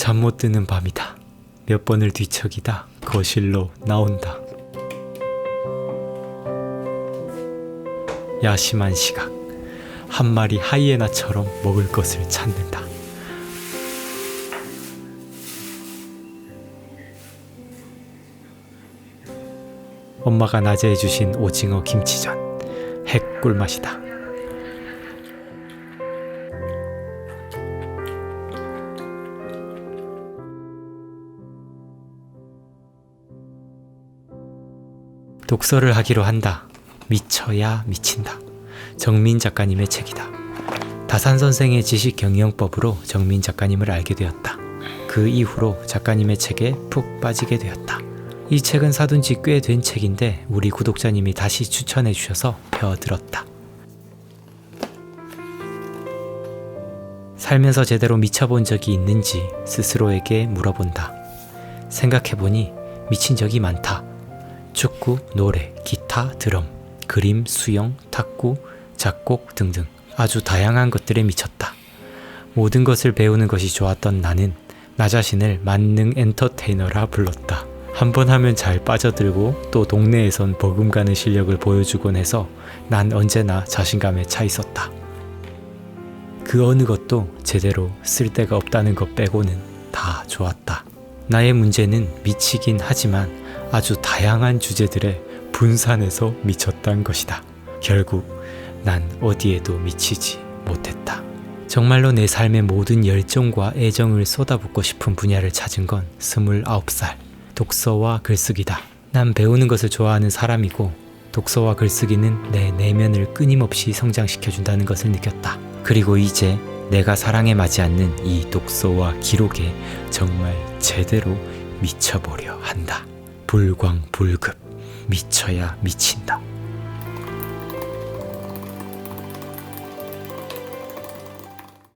잠 못 드는 밤이다. 몇 번을 뒤척이다 거실로 나온다. 야심한 시각. 한 마리 하이에나처럼 먹을 것을 찾는다. 엄마가 낮에 해주신 오징어 김치전. 핵 꿀맛이다. 독서를 하기로 한다. 미쳐야 미친다. 정민 작가님의 책이다. 다산 선생의 지식 경영법으로 정민 작가님을 알게 되었다. 그 이후로 작가님의 책에 푹 빠지게 되었다. 이 책은 사둔 지 꽤 된 책인데 우리 구독자님이 다시 추천해 주셔서 펴들었다. 살면서 제대로 미쳐본 적이 있는지 스스로에게 물어본다. 생각해보니 미친 적이 많다. 축구, 노래, 기타, 드럼, 그림, 수영, 탁구, 작곡 등등 아주 다양한 것들에 미쳤다. 모든 것을 배우는 것이 좋았던 나는 나 자신을 만능 엔터테이너라 불렀다. 한 번 하면 잘 빠져들고 또 동네에선 버금가는 실력을 보여주곤 해서 난 언제나 자신감에 차 있었다. 그 어느 것도 제대로 쓸데가 없다는 것 빼고는 다 좋았다. 나의 문제는 미치긴 하지만 아주 다양한 주제들에 분산해서 미쳤단 것이다. 결국 난 어디에도 미치지 못했다. 정말로 내 삶의 모든 열정과 애정을 쏟아붓고 싶은 분야를 찾은 건 29살. 독서와 글쓰기다. 난 배우는 것을 좋아하는 사람이고 독서와 글쓰기는 내 내면을 끊임없이 성장시켜준다는 것을 느꼈다. 그리고 이제 내가 사랑에 맞지 않는 이 독서와 기록에 정말 제대로 미쳐보려 한다. 불광불급. 미쳐야 미친다.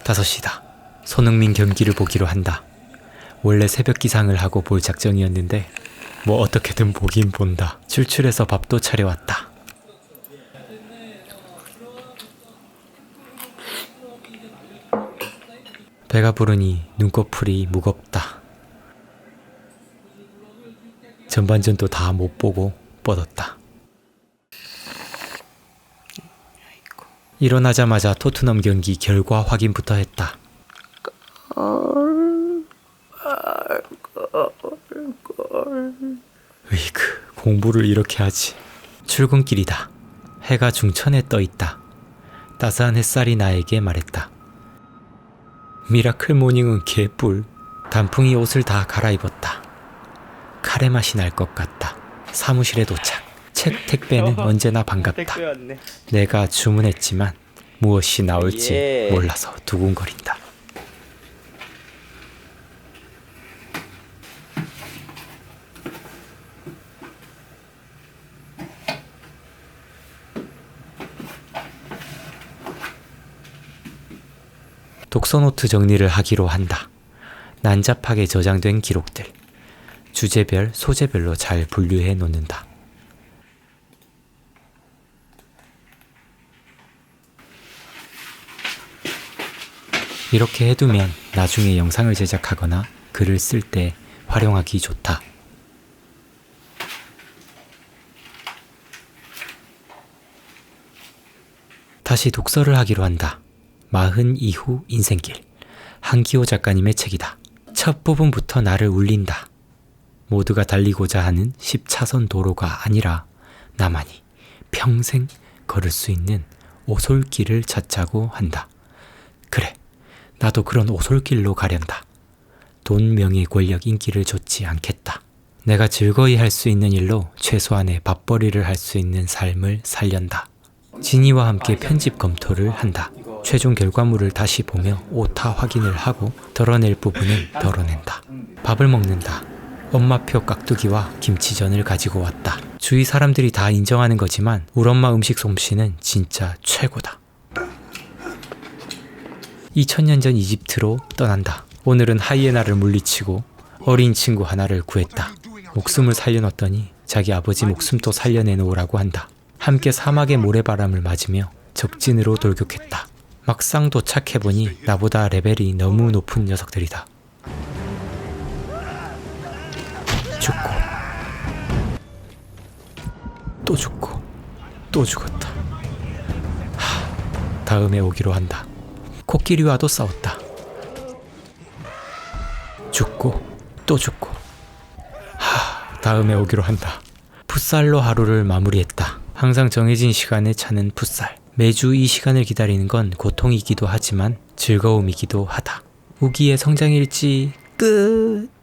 다섯 시다. 손흥민 경기를 보기로 한다. 원래 새벽 기상을 하고 볼 작정이었는데 뭐 어떻게든 보긴 본다. 출출해서 밥도 차려왔다. 배가 부르니 눈꺼풀이 무겁다. 전반전도 다 못 보고 뻗었다. 일어나자마자 토트넘 경기 결과 확인부터 했다. 으이그 공부를 이렇게 하지. 출근길이다. 해가 중천에 떠 있다. 따스한 햇살이 나에게 말했다. 미라클 모닝은 개뿔. 단풍이 옷을 다 갈아입었다. 카레 맛이 날 것 같다. 사무실에 도착. 책 택배는 언제나 반갑다. 택배였네. 내가 주문했지만 무엇이 나올지 예. 몰라서 두근거린다. 독서노트 정리를 하기로 한다. 난잡하게 저장된 기록들. 주제별, 소재별로 잘 분류해 놓는다. 이렇게 해두면 나중에 영상을 제작하거나 글을 쓸 때 활용하기 좋다. 다시 독서를 하기로 한다. 마흔 이후 인생길. 한기호 작가님의 책이다. 첫 부분부터 나를 울린다. 모두가 달리고자 하는 10차선 도로가 아니라 나만이 평생 걸을 수 있는 오솔길을 찾자고 한다. 그래. 나도 그런 오솔길로 가련다. 돈, 명예, 권력, 인기를 좇지 않겠다. 내가 즐거이 할 수 있는 일로 최소한의 밥벌이를 할 수 있는 삶을 살련다. 진이와 함께 편집 검토를 한다. 최종 결과물을 다시 보며 오타 확인을 하고 덜어낼 부분은 덜어낸다. 밥을 먹는다. 엄마표 깍두기와 김치전을 가지고 왔다. 주위 사람들이 다 인정하는 거지만 우리 엄마 음식 솜씨는 진짜 최고다. 2000년 전 이집트로 떠난다. 오늘은 하이에나를 물리치고 어린 친구 하나를 구했다. 목숨을 살려놨더니 자기 아버지 목숨도 살려내놓으라고 한다. 함께 사막의 모래바람을 맞으며 적진으로 돌격했다. 막상 도착해보니 나보다 레벨이 너무 높은 녀석들이다. 죽고 또 죽고 또 죽었다. 하, 다음에 오기로 한다. 코끼리와도 싸웠다. 죽고 또 죽고 하, 다음에 오기로 한다. 풋살로 하루를 마무리했다. 항상 정해진 시간에 차는 풋살. 매주 이 시간을 기다리는 건 고통이기도 하지만 즐거움이기도 하다. 우기의 성장일지 끝.